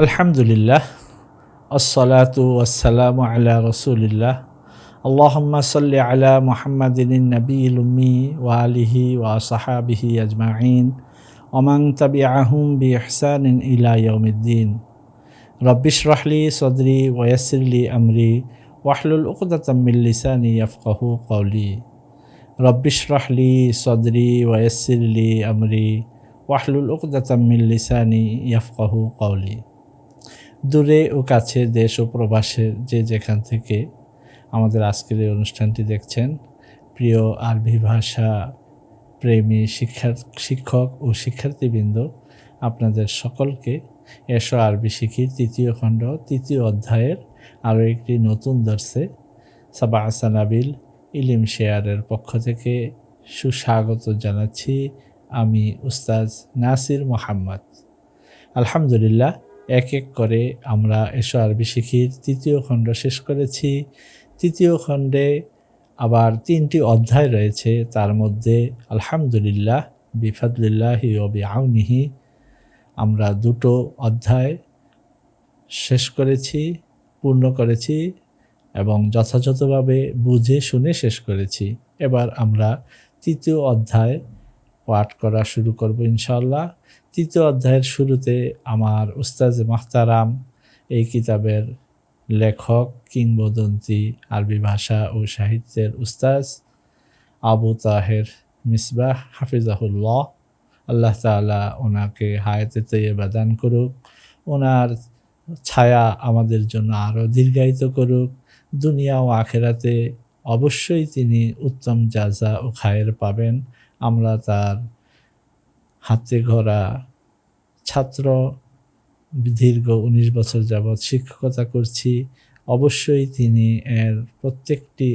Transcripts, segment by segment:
আলহামদুলিল্লাহ আসসালাতু ওয়াসসালামু আলা রসুলিল্লাহ আল্লাহুম্মা সাল্লি আলা মুহাম্মাদিন নবীল উম্মি ওয়া আলিহি ওয়া সাহাবিহি আজমাইন ওমান তাবিআহুম বিইহসানিন ইলা ইয়াউমিদ্দিন রব্বিশ রাহলি সদরি ওয়াসিরলি আমরি ওয়াহলুল উকদাতাম মিন লিসানি ইয়াফকাহু কওলি রব্বিশ রাহলি সদরি ওয়াসিরলি আমরি ওয়াহলুল উকদাতাম মিন লিসানি ইয়াফকাহু কওলি দূরে ও কাছে দেশ ও প্রবাসের যে যেখান থেকে আমাদের আজকের এই অনুষ্ঠানটি দেখছেন, প্রিয় আরবি ভাষা প্রেমী শিক্ষার, শিক্ষক ও শিক্ষার্থীবৃন্দ, আপনাদের সকলকে এসো আরবি শিখির তৃতীয় খণ্ড, তৃতীয় অধ্যায়ের আরও একটি নতুন দর্শে সাবা আসানাবিল ইলিম শেয়ারের পক্ষ থেকে সুস্বাগত জানাচ্ছি আমি উস্তাজ নাসির মোহাম্মদ। আলহামদুলিল্লাহ এক এক করে আমরা এসো আরবি শিখির তৃতীয় খণ্ড শেষ করেছি। তৃতীয় খণ্ডে আবার তিনটি অধ্যায় রয়েছে, তার মধ্যে আলহামদুলিল্লাহ বিফাদুল্লাহি ও আউনিহি আমরা দুটো অধ্যায় শেষ করেছি, পূর্ণ করেছি এবং যথাযথভাবে বুঝে শুনে শেষ করেছি। এবার আমরা তৃতীয় অধ্যায় পাঠ করা শুরু করব ইনশাল্লাহ তৃতীয় অধ্যায়ের শুরুতে আমার উস্তাজ মাহতারাম এই কিতাবের লেখক, কিংবদন্তি, আরবি ভাষা ও সাহিত্যের উস্তাজ আবু তাহের মিসবাহ হাফিজাহুল্লাহ। আল্লাহ তালা ওনাকে হায়াতে তৈবা দান করুক। ওনার ছায়া আমাদের জন্য আরও দীর্ঘায়িত করুক। দুনিয়া ও আখেরাতে অবশ্যই তিনি উত্তম জাজা ও খায়ের পাবেন। আমরা তার হাতে ঘোরা ছাত্র, দীর্ঘ উনিশ বছর যাবৎ শিক্ষকতা করছি। অবশ্যই তিনি এর প্রত্যেকটি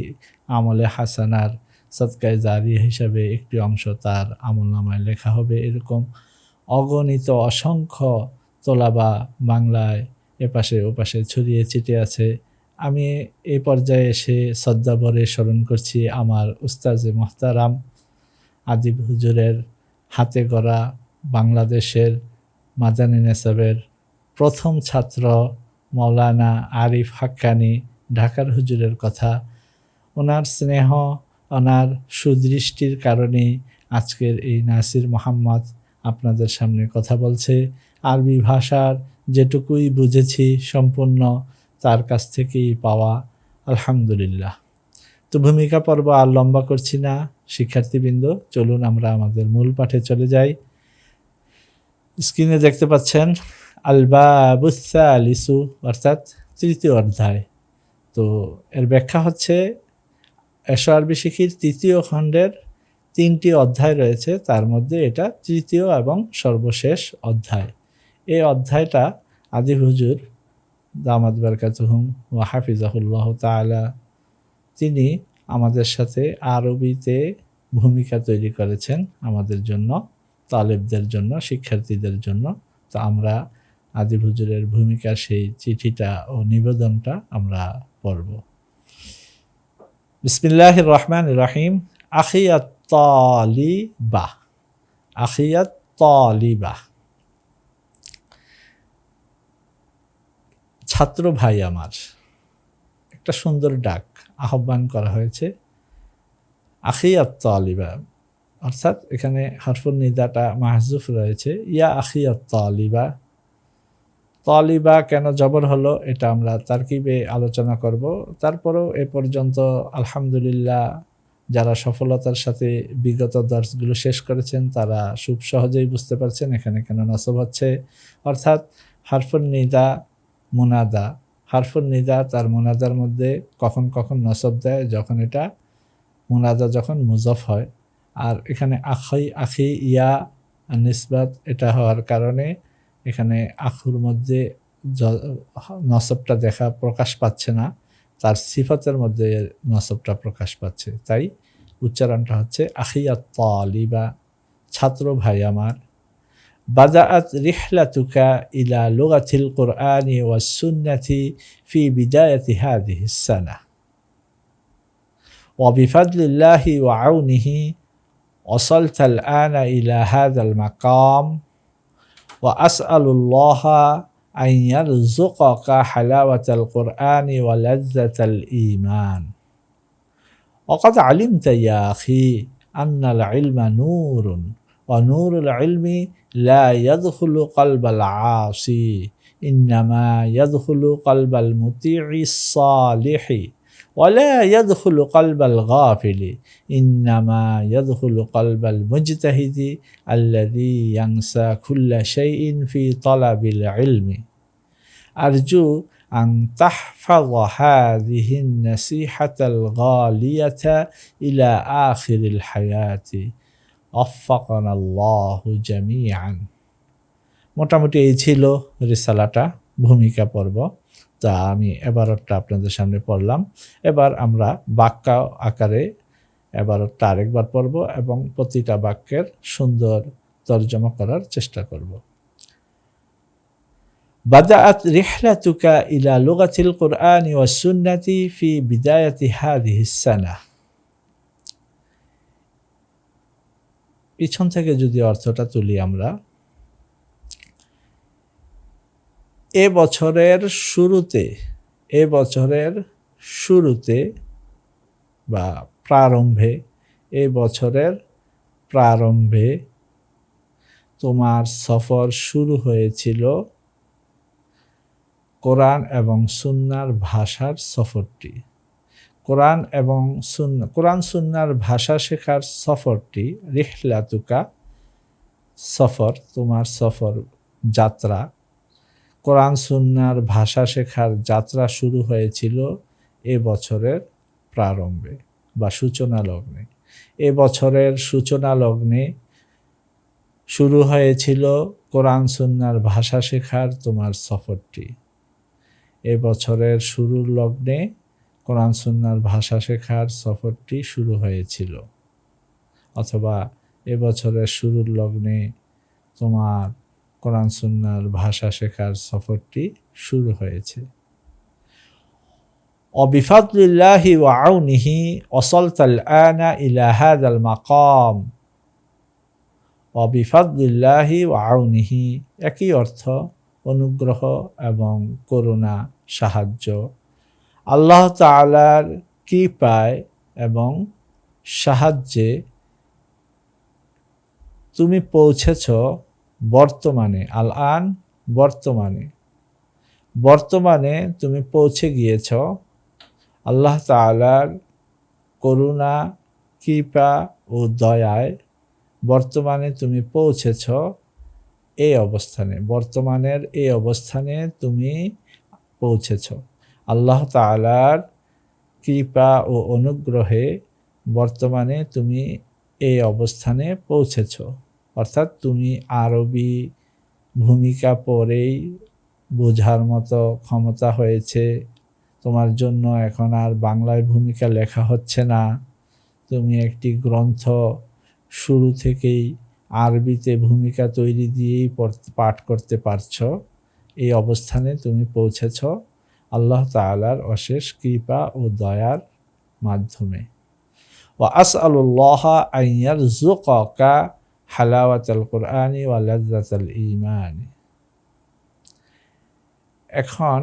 আমলে হাসানার সৎকায় জারি হিসাবে একটি অংশ তার আমল নামায় লেখা হবে এরকম। অগণিত অসংখ্য তোলাবা বাংলায় এপাশে ওপাশে ছড়িয়ে ছিটে আছে। আমি এই পর্যায়ে এসে শ্রদ্ধাভরে স্মরণ করছি আমার উস্তাজে মোহতারাম। আদিব হুজুরের হাতে গড়া বাংলাদেশের মাদানী নেসাবের প্রথম ছাত্র মৌলানা আরিফ হাক্কানি ঢাকার হুজুরের কথা। ওনার স্নেহ, ওনার সুদৃষ্টির কারণেই আজকের এই নাসির মোহাম্মদ আপনাদের সামনে কথা বলছে। আরবি ভাষার যেটুকুই বুঝেছি সম্পূর্ণ, তার কাছ থেকেই পাওয়া আলহামদুলিল্লাহ। তো ভূমিকা পর্ব আর লম্বা করছি না। শিক্ষার্থীবৃন্দ, চলুন আমরা আমাদের মূল পাঠে চলে যাই। স্ক্রিনে দেখতে পাচ্ছেন আলবাবুসা আলিসু অর্থাৎ তৃতীয় অধ্যায়। তো এর ব্যাখ্যা হচ্ছে এসো আরবি শিখির তৃতীয় খণ্ডের তিনটি অধ্যায় রয়েছে, তার মধ্যে এটা তৃতীয় এবং সর্বশেষ অধ্যায়। এই অধ্যায়টা আদি হুজুর দামাদ বারকাতুহুম ও হাফিজাহুল্লাহ তালা তিনি আমাদের সাথে আরবিতে ভূমিকা তৈরি করেছেন আমাদের জন্য, তালেবদের জন্য, শিক্ষার্থীদের জন্য। তো আমরা আদি হুজুরের ভূমিকা, সেই চিঠিটা ও নিবেদনটা আমরা পড়ব। বিসমিল্লাহ রহমান রাহিম। আখিয়াত তালিবা। আখিয়াত তালিবা। ছাত্র ভাই আমার, একটা সুন্দর ডাক। আহ্বান করা হয়েছে। আখিয়াত তালিবা অর্থাৎ এখানে হরফুল নিদাটা মাহজুফ রয়েছে। ইয়া আখিয়াত তালিবা তালিবা কেন জবর হলো এটা আমরা তারকিবে আলোচনা করব। তারপরেও এ পর্যন্ত আলহামদুলিল্লাহ যারা সফলতার সাথে বিগত দর্শগুলো শেষ করেছেন, তারা খুব সহজেই বুঝতে পারছেন এখানে কেন নসব হচ্ছে। অর্থাৎ হারফুল নিদা, মুনাদা হারফুল নিদা তার মুনাদার মধ্যে কখন কখন নসব দেয়, যখন এটা মুনাদা যখন মুজফ হয়। আর এখানে আখই আখি, ইয়া, নিসবাত এটা হওয়ার কারণে এখানে আখুর মধ্যে নসবটা দেখা প্রকাশ পাচ্ছে না, তার সিফতের মধ্যে নসবটা প্রকাশ পাচ্ছে। তাই উচ্চারণটা হচ্ছে আখিয়া তালিবা ছাত্র ভাই আমার। بدأت رحلتك إلى لغة القرآن والسنة في بداية هذه السنة. وبفضل الله وعونه وصلت الآن إلى هذا المقام وأسأل الله أن يرزقك حلاوة القرآن ولذة الإيمان. وقد علمت يا أخي أن العلم نور. ونور العلم لا يدخل قلب العاصي إنما يدخل قلب المطيع الصالح ولا يدخل قلب الغافل إنما يدخل قلب المجتهد الذي ينسى كل شيء في طلب العلم. أرجو أن تحفظ هذه النصيحة الغالية إلى آخر الحياة وفقنا الله جميعا মোটামুটি এই ছিল রিসালাটা ভূমিকা পর্ব তা আমি এবারটা আপনাদের সামনে পড়লাম এবার আমরা বাক্য আকারে এবারটা আরেকবার পড়ব এবং প্রতিটা বাক্যের সুন্দর তর্জমা করার চেষ্টা করব بدأت رحلتك إلى لغة القرآن والسنة في بداية هذه السنة পিছন থেকে যদি অর্থটা তুলি আমরা, এ বছরের শুরুতে, এ বছরের শুরুতে বা প্রারম্ভে, এ বছরের প্রারম্ভে তোমার সফর শুরু হয়েছিল কোরআন এবং সুন্নার ভাষার সফরটি। কোরআন এবং সুন্না, কোরআন সুন্নার ভাষা শেখার সফরটি রিহলাতুকা সফর, তোমার সফর যাত্রা। কোরআন সুন্নার ভাষা শেখার যাত্রা শুরু হয়েছিল এ বছরের প্রারম্ভে বা সূচনা লগ্নে। এ বছরের সূচনা লগ্নে শুরু হয়েছিল কোরআন সুন্নার ভাষা শেখার, তোমার সফরটি। এ বছরের শুরুর লগ্নে কোরআন সুন্নার ভাষা শেখার সফরটি শুরু হয়েছিল। অথবা এবছরের শুরুর লগ্নে তোমার কোরআন সুন্নার ভাষা শেখার সফরটি শুরু হয়েছে। অবিফাদুল্লাহি ওয়াউনিহি অসলতাল আনা ইলা হাদাল মাকাম। অবিফাদুল্লাহি ওয়াউনিহি একই অর্থ অনুগ্রহ এবং করুণা, সাহায্য আল্লাহ তালার কৃপায় এবং সাহায্যে তুমি পৌঁছেছ বর্তমানে আল আন বর্তমানে। বর্তমানে তুমি পৌঁছে গিয়েছ আল্লাহ তালার করুণা, কৃপা ও দয়ায়। বর্তমানে তুমি পৌঁছেছ এই অবস্থানে, বর্তমানের এই অবস্থানে তুমি পৌঁছেছ। আল্লাহ তালার কৃপা ও অনুগ্রহে বর্তমানে তুমি এই অবস্থানে পৌঁছেছ। অর্থাৎ তুমি আরবি ভূমিকা পরেই বোঝার মতো ক্ষমতা হয়েছে। তোমার জন্য এখন আর বাংলায় ভূমিকা লেখা হচ্ছে না। তুমি একটি গ্রন্থ শুরু থেকেই আরবিতে ভূমিকা তৈরি দিয়েই পাঠ করতে পারছ। এই অবস্থানে তুমি পৌঁছেছ। আল্লাহ তালার অশেষ কৃপা ও দয়ার মাধ্যমে। ও আস আল্লাহ আইয়ার জুকা হালাওয়াত আল কোরআনি ওয়া লাজ্জাত আল ইমানি এখন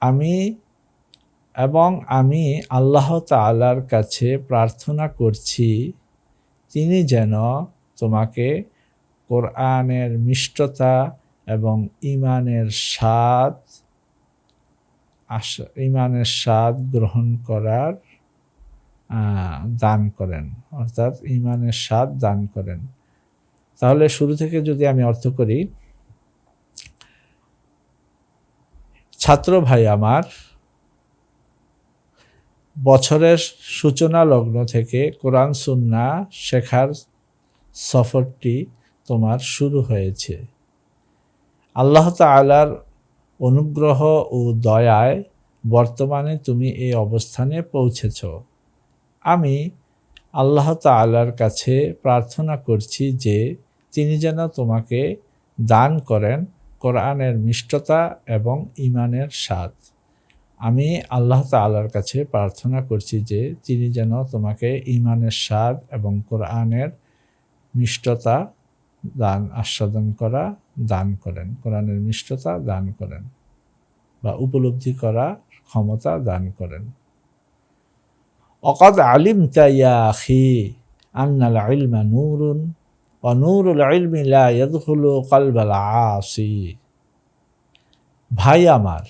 আমি এবং আমি আল্লাহ তালার কাছে প্রার্থনা করছি, তিনি যেন তোমাকে কোরআনের মিষ্টতা এবং ইমানের স্বাদ ইমানের স্বাদ গ্রহণ করার দান করেন। অর্থাৎ ইমানের স্বাদ দান করেন। তাহলে শুরু থেকে যদি আমি অর্থ করি, ছাত্র ভাই আমার, বছরের সূচনা লগ্ন থেকে কোরআন, সুন্না শেখার সফরটি তোমার শুরু হয়েছে। আল্লাহ তালার অনুগ্রহ ও দয়ায় বর্তমানে তুমি এই অবস্থানে পৌঁছেছ। আমি আল্লাহ তালার কাছে প্রার্থনা করছি যে তিনি যেন তোমাকে দান করেন কোরআনের মিষ্টতা এবং ইমানের স্বাদ। আমি আল্লাহ তালার কাছে প্রার্থনা করছি যে তিনি যেন তোমাকে ইমানের স্বাদ এবং কোরআনের মিষ্টতা দান, আস্বাদন করা দান করেন। কোরআনের মিষ্টতা দান করেন বা উপলব্ধি করা ক্ষমতা দান করেন। অকদ আলিম তাইয়া আখি আন্নাল ইলমা নূরুন ও নূরুল ইলমি লা ইয়াদখুলু কলবাল আসি ভাই আমার,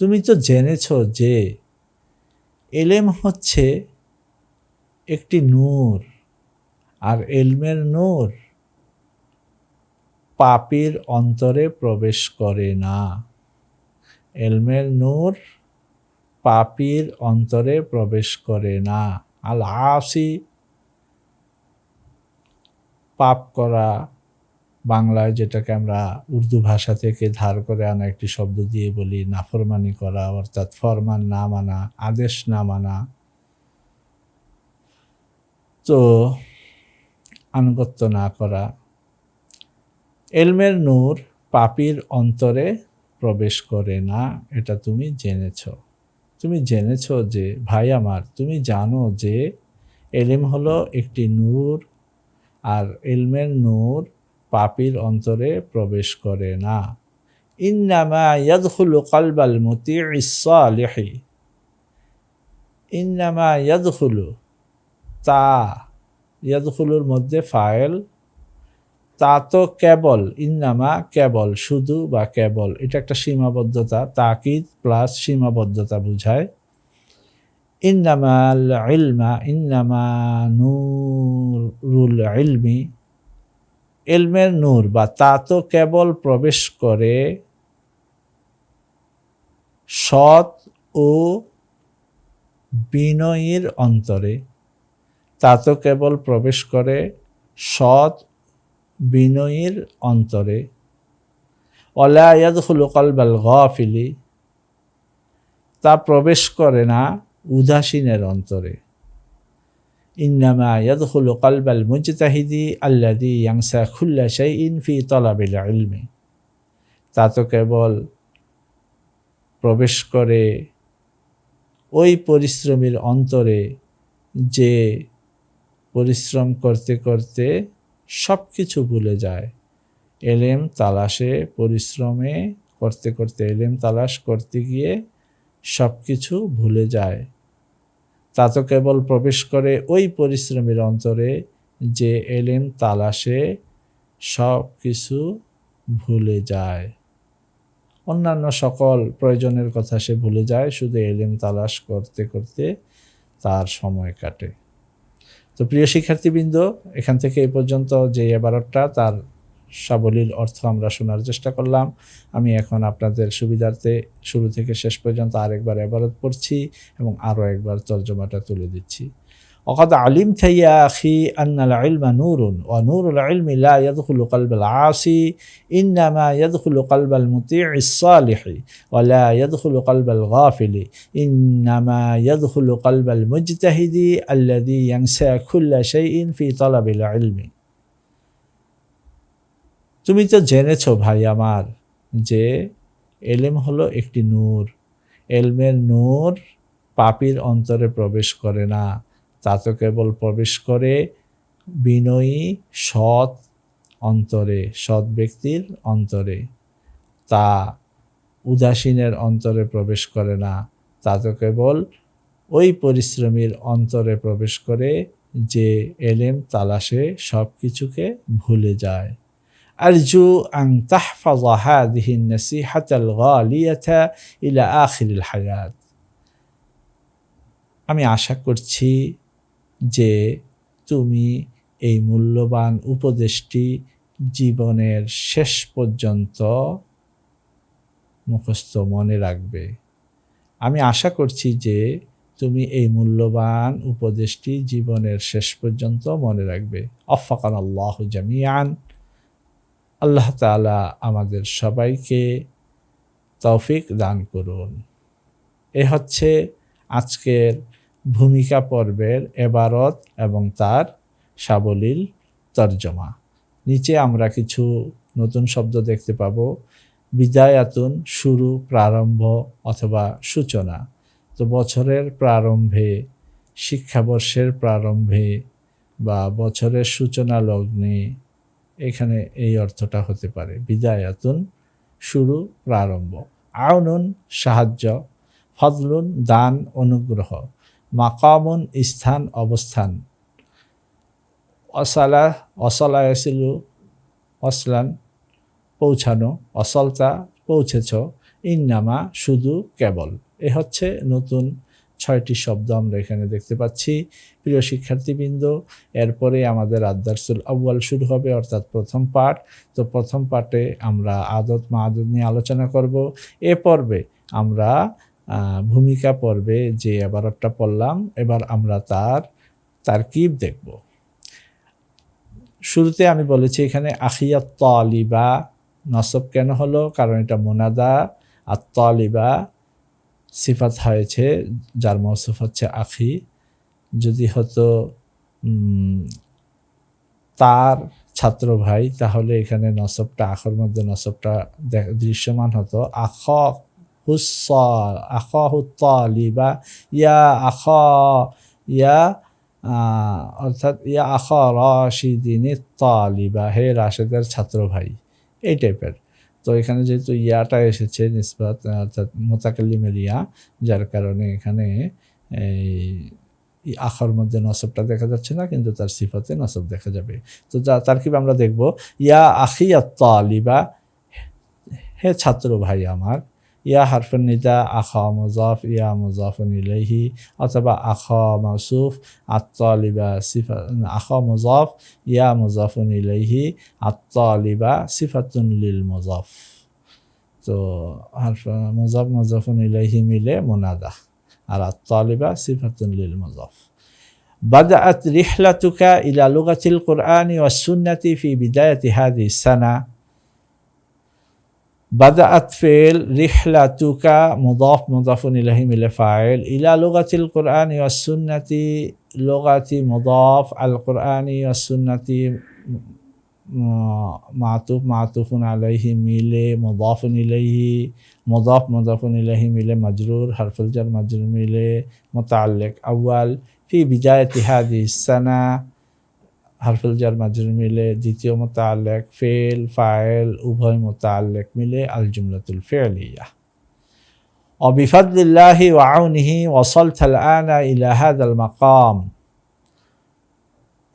তুমি তো জেনেছ যে এলেম হচ্ছে একটি নূর আর এলমের নূর পাপির অন্তরে প্রবেশ করে না। এলমের নূর পাপির অন্তরে প্রবেশ করে না। আল আসি পাপ করা বাংলায় যেটাকে আমরা উর্দু ভাষা থেকে ধার করে আনা একটি শব্দ দিয়ে বলি, নাফরমানি করা, অর্থাৎ ফরমান না মানা, আদেশ না মানা। তো আনুগত্য না করা এলমের নূর পাপির অন্তরে প্রবেশ করে না, এটা তুমি জেনেছ। তুমি জেনেছ যে, ভাই আমার, তুমি জানো যে, এলিম হলো একটি নূর আর এলমের নূর পাপির অন্তরে প্রবেশ করে না। ইন্নামা ইয়াদখুলু কালবাল মতি ইসালিহি ইন্নামা ইয়াদখুলু, তা ইয়াদখুলুর মধ্যে ফাইল তা তো কেবল, ইন্নামা কেবল, শুধু বা কেবল। এটা একটা সীমাবদ্ধতা, তাকিদ প্লাস সীমাবদ্ধতা বুঝায়। ইন্নামা ইলমা, ইন্নামা নুরুল ইলমি। এলমের নূর বা তা তো কেবল প্রবেশ করে সৎ ও বিনয়ীর অন্তরে। তা তো কেবল প্রবেশ করে সৎ বিনয়ীর অন্তরে অলায়াদ হল কলবাল গফিলি তা প্রবেশ করে না উদাসীনের অন্তরে। ইন্নামা ইয়াদখুলু কালবাল মুজতাহিদি আল্লাদি ইয়াংসা খুল্লা শাইইন ফি তলাবিল ইলমি তা তো কেবল প্রবেশ করে ওই পরিশ্রমীর অন্তরে যে পরিশ্রম করতে করতে সব কিছু ভুলে যায়। এলেম তালাশে, পরিশ্রমে করতে করতে, এলেম তালাশ করতে গিয়ে সব কিছু ভুলে যায়। তা তো কেবল প্রবেশ করে ওই পরিশ্রমীর অন্তরে যে এলেম তালাশে সব কিছু ভুলে যায়। অন্যান্য সকল প্রয়োজনের কথা সে ভুলে যায়, শুধু এলেম তালাশ করতে করতে তার সময় কাটে। তো প্রিয় শিক্ষার্থীবৃন্দ, এখান থেকে এ পর্যন্ত যে এবারটা তার সাবলীল অর্থ আমরা শোনার চেষ্টা করলাম। আমি এখন আপনাদের সুবিধার্থে শুরু থেকে শেষ পর্যন্ত আরেকবার এবারত পড়ছি এবং আরও একবার তর্জমাটা তুলে দিচ্ছি। وقد علمت يا أخي أن العلم نور ونور العلم لا يدخل قلب العاصي إنما يدخل قلب المطيع الصالح ولا يدخل قلب الغافل إنما يدخل قلب المجتهد الذي ينسى كل شيء في طلب العلم তুমি তো জেনেছ ভাই আমার যে এলেম হলো একটি নূর এলমের নূর পাপির অন্তরে প্রবেশ করে না তা তো কেবল প্রবেশ করে বিনয়ী সৎ অন্তরে সৎ ব্যক্তির অন্তরে তা উদাসীনের অন্তরে প্রবেশ করে না তা তো কেবল ওই পরিশ্রমীর অন্তরে প্রবেশ করে যে এলেম তালাশে সব কিছুকে ভুলে যায় أرجو أن تحفظ هذه النصيحة الغالية إلى آخر الحياة আমি আশা করছি যে তুমি এই মূল্যবান উপদেশটি জীবনের শেষ পর্যন্ত মুখস্থ মনে রাখবে। আমি আশা করছি যে তুমি এই মূল্যবান উপদেশটি জীবনের শেষ পর্যন্ত মনে রাখবে। অফাকান আল্লাহ জামিয়ান আল্লাহ তালা আমাদের সবাইকে তৌফিক দান করুন। এ হচ্ছে আজকের ভূমিকা পর্বের এবারত এবং তার সাবলীল তর্জমা। নিচে আমরা কিছু নতুন শব্দ দেখতে পাব। বিদায়াতুন শুরু, প্রারম্ভ অথবা সূচনা। তো বছরের প্রারম্ভে, শিক্ষাবর্ষের প্রারম্ভে বা বছরের সূচনা লগ্নে এখানে এই অর্থটা হতে পারে। বিদায়াতুন শুরু, প্রারম্ভ। আউনুন সাহায্য ফজলুন দান অনুগ্রহ। মাকামুন স্থান অবস্থান। অসালা, অসলা এসিলু অসলান, পৌঁছানো, অসলতা, পৌঁছেছ, ইন্নামা শুধু কেবল। এ হচ্ছে নতুন ছয়টি শব্দ আমরা এখানে দেখতে পাচ্ছি। প্রিয় শিক্ষার্থীবৃন্দ, এরপরে আমাদের আদার্সুল আউ্য়াল শুরু হবে, অর্থাৎ প্রথম পাঠ। তো প্রথম পাঠে আমরা আদত মা আদত নিয়ে আলোচনা করব। এ পর্বে আমরা ভূমিকা পর্বে যে এবারটা পড়লাম, এবার আমরা তার তারকিব দেখব। শুরুতে আমি বলেছি এখানে আখিয়াত তালিবা নসব কেন হলো? কারণ এটা মোনাদা। আর তালিবা সিফাত হয়েছে, যার মৌসুফ হচ্ছে আখি। যদি হতো তার ছাত্র ভাই, তাহলে এখানে নসবটা, আখর মধ্যে নসবটা দৃশ্যমান হতো। আখ হুস আখ হুত্তালিবা ইয়া আখ, ইয়া অর্থাৎ ইয়া আখ রাশিদিনী তালিবা, হে রাশেদের ছাত্র ভাই, এই টাইপের। তো এখানে যেহেতু ইয়াটা এসেছে নিসবাত, অর্থাৎ মোতাকাল্লিমের ইয়া, যার কারণে এখানে এই আখর মধ্যে নসবটা দেখা যাচ্ছে না, কিন্তু তার সিফাতে নসব দেখা যাবে। তো যা তার কি আমরা দেখব, ইয়া আখিয়া আলিবা হে ছাত্র ভাই আমার ইয়া হারফুন নিদা আখা মুজাফ ইয়া মুজাফুন ইলাইহি অথবা আখা মাসুফ আত্তালিবা সিফা আখা মুজাফ ইয়া মুজাফুন ইলাইহি আত্তালিবা সিফাতুন লিল মুজাফ তো হারফ মুজাফ মুজাফুন ইলাইহি মিলে মুনাদা আর আত্তালিবা সিফাতুন লিল মুজাফ بدأت رحلتك إلى لغة القرآن والسنة في بداية هذه السنة بدأت فعل رحلتك مضاف مضاف إليه من فاعل إلى لغة القرآن والسنة لغة مضاف القرآن والسنة معطوف معطوف عليه ميل مضاف إليه مضاف مضاف إليه ميل مجرور حرف الجر مجرور ميل متعلق أول. في بداية هذه السنة হারফেল জার মাজুর মিলে, দ্বিতীয় মোতালেক, ফেল, ফায়েল, উভয় মোতালেক মিলে আল জুমলাতুল ফেলিয়া অবিফাদুল্লাহি ওয়াউনিহি ওসল থালানা ইলাহাদ আল মাকাম।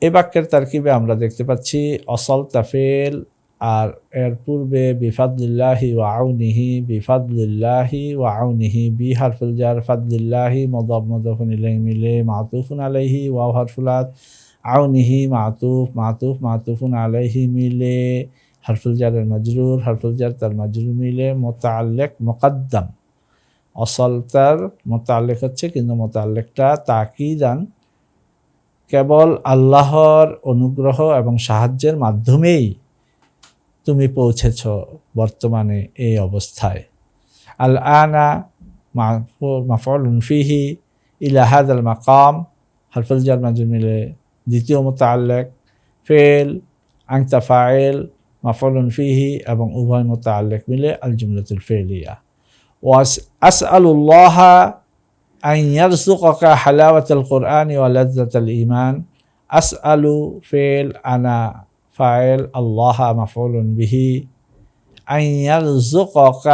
এ বাক্যের তারকিবে আমরা দেখতে পাচ্ছি অসল তাফেল আর এর পূর্বে বিফাদুল্লাহি ওয়াউনিহি বিফাদুল্লাহি ওয়াউনিহি বি হারফুল জার ফাদুল্লাহি মদব মদফুন ইলাই মিলে, মাতুফুন আলাইহি, ওয়াও হারফুলাত আউনিহি মাতুফ মাতুফ, মাতুফুন আলাইহি মিলে। হরফুল জারের মজরুর, হরফুল জার তার মজরুর মিলে। মোকাদ্দাম। অসল তার মোতালেক হচ্ছে কিন্তু মোতালেকটা তাকিদান। কেবল আল্লাহর অনুগ্রহ এবং সাহায্যের মাধ্যমেই তুমি পৌঁছেছ বর্তমানে এই অবস্থায়। আল আনা মাফল ফিহি ইলাহাদ আল মাকাম। হরফুল জার মিলে দ্বিতীয় মোতাল্লেক ফেল আংতা ফাইল মাফলুন ফিহি এবং উভয় মোতাল্লেক মিলে আল জুমলাতুল ফেলিয়া ওয়াস আসআলুল্লাহ أن يرزقك حلاوة القرآن ولذة الإيمان أسأل فعل أنا فاعل الله مفعول به أن يرزقك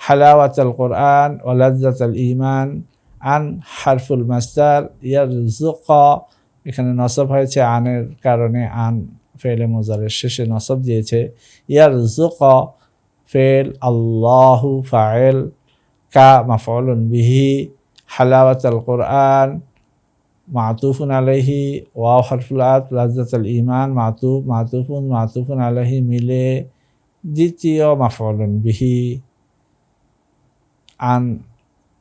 حلاوة القرآن ولذة الإيمان عن حرف المصدر يرزق এখানে নসব হয়েছে আনের কারণে আন ফেলে মোজারের শেষে নসব দিয়েছে। ইয়ার জুক ফেল আল্লাহু ফায়েল কা মাফলুন বিহি হালাওয়াত আল কোরআন মাতুফুন আলহি ওয়াও হরফুলাত লাজাত আল ইমান মাতুফ মাতুফুন মাতুফুন আলহি মিলে দ্বিতীয় মাফলুন বিহি। আন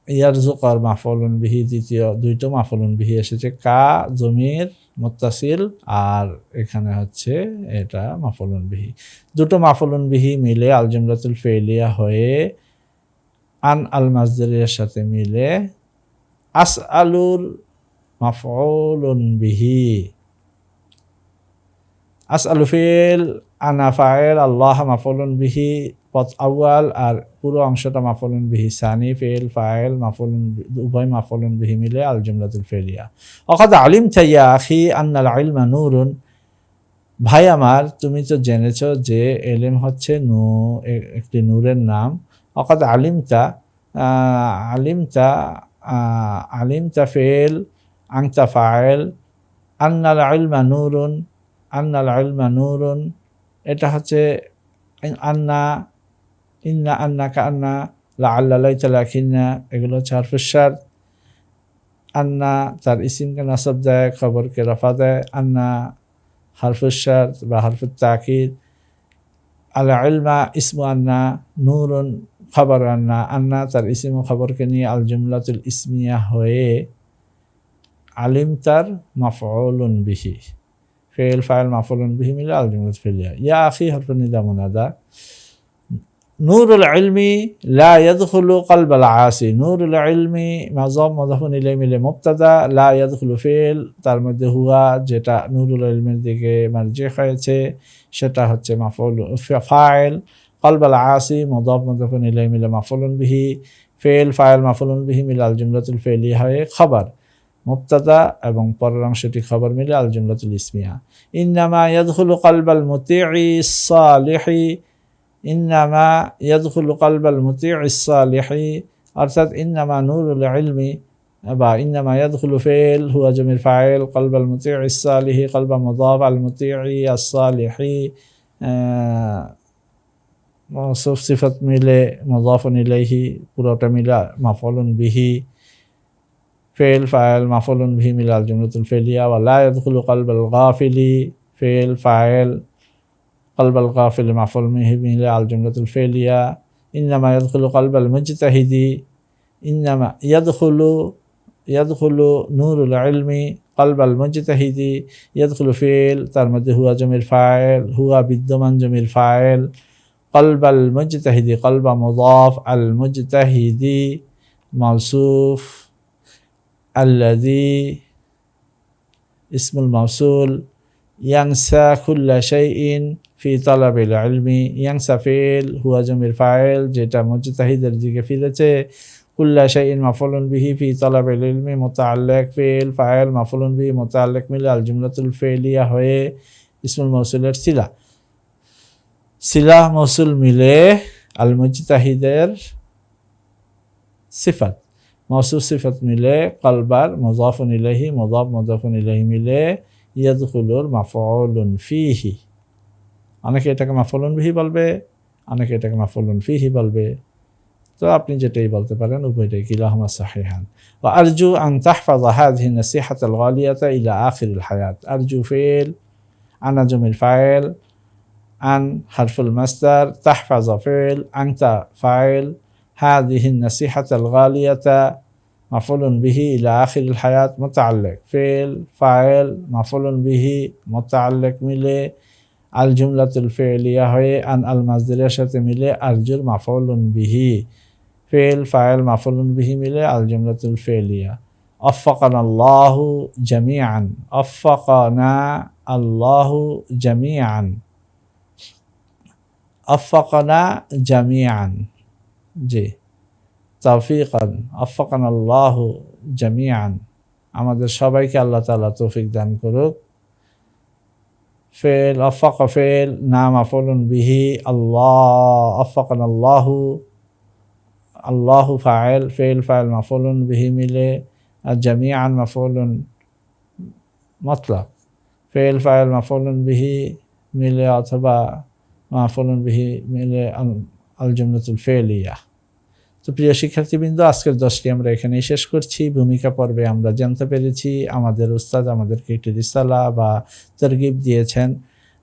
ইয়ারজুকার মাফলুন বিহি, দ্বিতীয় দুইটো মাফলুন বিহি এসেছে। কা, জমির, মোত্তাসিল, আর এখানে হচ্ছে এটা মাফলুন বিহি। দুটো মাফলুন বিহি মিলে আল জুমলাতুল ফেলিয়া হয়ে আন আল মাজদারিয়ার সাথে মিলে আস আলুর মাফলুন বিহি। আস আলু ফেল আনা ফায়েল আল্লাহ মাফলুন বিহি পথ আউয়াল আর পুরো অংশটা মাফলুন বিহি সানি ফেল ফাইল, মাফলুন উভয় মাফলুন বিহি মিলে আল জুমলাতুল ফেলিয়া অকাদ আলিম থাইয়া আখি আন্নাল ইলমা নুরুন। ভাই আমার, তুমি তো জেনেছ যে এলেম হচ্ছে নু একটি নূরের নাম। অকাত আলিমতা আলিমতা আলিমতা ফেল আংতা ফায়েল আন্নাল আলমা নূরুন, আন্নাল আলমা নুরুন। এটা হচ্ছে আন্না ইন্না আন্না কা আন্না লা আল্লাহ খিন্না এগুলো হচ্ছে হারফুসার আন্না তার ইসিমকে নাসব দেয়, খবরকে রফা দেয়। আন্না হারফুসার বা হারফুত তাকিদ। আল ইলমা ইসমু আন্না, নূরুন খবর আন্না। আন্না তার ইসিম খবরকে নিয়ে আল জুমলাতুল ইসমিয়া হয়ে আলিম তার মাফউলুন বিহি। ফেল ফাইল, মাফউলুন বিহি মিলে আল জুমলাত ফেলিয়া। ইয়া আখি, হরফ নিদা মুনাদা নূরুল ইলমি লা ইয়াদখুলু কলবাল আসি নূরুল ইলমি মাযম মাযফুন ইলাই মিলে মুবতাদা, লা ইয়াদখুলু ফেল, তার মধ্যে হুয়া যেটা নূরুল ইলমের দিকে মারজি হয়েছে, সেটা হচ্ছে মাফউল, ফাইল কলবাল আসি মুদাফ মাযফুন ইলাই মিলে মাফউলুন বিহি, ফেল, ফাইল মাফউলুন বিহি মিলে আল জুমলাতুল ফেলি হয়ে খবর। মুবতাদা এবং পরের অংশটি খবর মিলে আল জুমলাতুল ইসমিয়া। ইন্নামা ইয়াদখুলু কলবাল মুতিঈ সালিহি ইন্নামা ইয়াদখুলু কালবাল মুতি ইসালিহি অর্থাৎ ইন্নামা নুরুল ইলমি বা ইন্নামা ইয়াদখুলু ফেল হুয়া জমির ফাইল কালবাল মুতি ইসালিহি কালবা মুদাফ আল মুতি আসালিহি মৌসুফ সিফত মিলে মুদাফুন ইলাইহি পুরোটা মিলা মাফলুন বিহি ফেল ফাইল মাফলুন বিহি মিলা আল জুমলাতুল ফেলিয়া ওয়ালা ইয়াদখুলু কালবাল গাফিলি ফেল ফাইল قلب الغافل مفعول به من على الجملة الفعلية. إنما يدخل قلب المجتهد إنما يدخل يدخل نور العلم قلب المجتهد. يدخل فعل ترمد هو جميل فاعل هو بالضمن جميل فاعل. قلب المجتهد قلب مضاف المجتهد. موصوف الذي اسم الموصول ينسى كل شيء ফি তলাবিল ইলমি ইয়াংসাফিল হুয়া জমির ফাইল যেটা মুজতাহিদের দিকে ফিরেছে কুল্লা শাইইন মাফুলুন বিহি ফি তলাবিল ইলমি মুতাআল্লিক ফিল ফাইল মাফুলুন বিহি মুতাআল্লিক মিলে আল জুমলাতুল ফেলিয়া হয়ে ইসমুল মৌসুলের সিলা সিলা মৌসুল মিলে আল মুজতাহিদের সিফাত মৌসুল সিফাত মিলে কলবার মুজাফুন ইলাহি মুজাফ মুজাফুন ইলাহি মিলে ইয়াদখুলুর মাফউলুন ফিহি অনেকে এটাকে মাফলুন বিহি বলবে অনেকে এটাকে মাফলুন ফিহি বলবে তো আপনি যেটাই বলতে পারেন উভয়টাই কিলাহমা সাহেহান وأرجو أن تحفظ هذه النصيحة الغالية إلى آخر الحياة أرجو فعل أنا جمل فاعل أن حرف المصدر تحفظ فعل أنت فاعل هذه النصيحة الغالية মাফলুন বিহি ইলা আখিল হায়াত মোতাল্লেক ফেল, ফায়েল, মাফলুন বিহি মোতাল্লেক মিলে আল জুমলাতুল ফেলিয়া হয়ে আন আল মাজদিরের সাথে মিলে আরজুল মাফলুন বিহি। ফেল, ফায়েল, মাফলুন বিহি মিলে আল জুমলাতুল ফেলিয়া অফাকান আল্লাহু জামিয়ান অফাকানা আল্লাহু জামিয়ান অফাকানা জামিয়ান জি। তাফিকান আফাকান আল্লাহ জামিয়ান আমাদের সবাইকে আল্লাহ তালা তৌফিক দান করুক। ফেল, আফাক ফেল, নাম আফলুন বিহি, আল্লাহ আফাকান আল্লাহু আল্লাহু ফায়েল ফেল ফায়েল মাফলুন বিহি মিলে, আর জামিয়ান মাফলুন মতলাক ফেল ফায়েল মাফলুন বিহি মিলে, অথবা মাফলুন বিহি মিলে, আল জমনাতুল ফেলিয়া। তো প্রিয় শিক্ষার্থীবৃন্দ, আজকের দশটি আমরা এখানেই শেষ করছি। ভূমিকা পর্বে আমরা জানতে পেরেছি, আমাদের উস্তাদ আমাদেরকে একটি রিসালা বা তরগিব দিয়েছেন,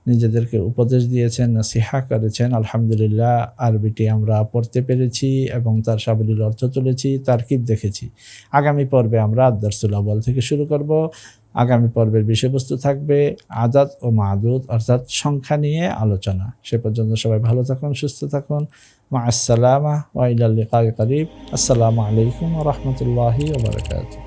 নিজেদেরকে উপদেশ দিয়েছেন, নসিহা করেছেন। আলহামদুলিল্লাহ, আরবিটি আমরা পড়তে পেরেছি এবং তার সাবলীল অর্থ তুলেছি, তারকিব দেখেছি। আগামী পর্বে আমরা আদার্সুল আব্বাল থেকে শুরু করব। আগামী পর্বের বিষয়বস্তু থাকবে আদাত ও মাদুদ অর্থাৎ সংখ্যা নিয়ে আলোচনা। সে পর্যন্ত সবাই ভালো থাকুন, সুস্থ থাকুন। مع السلامة وإلى اللقاء القريب السلام عليكم ورحمة الله وبركاته.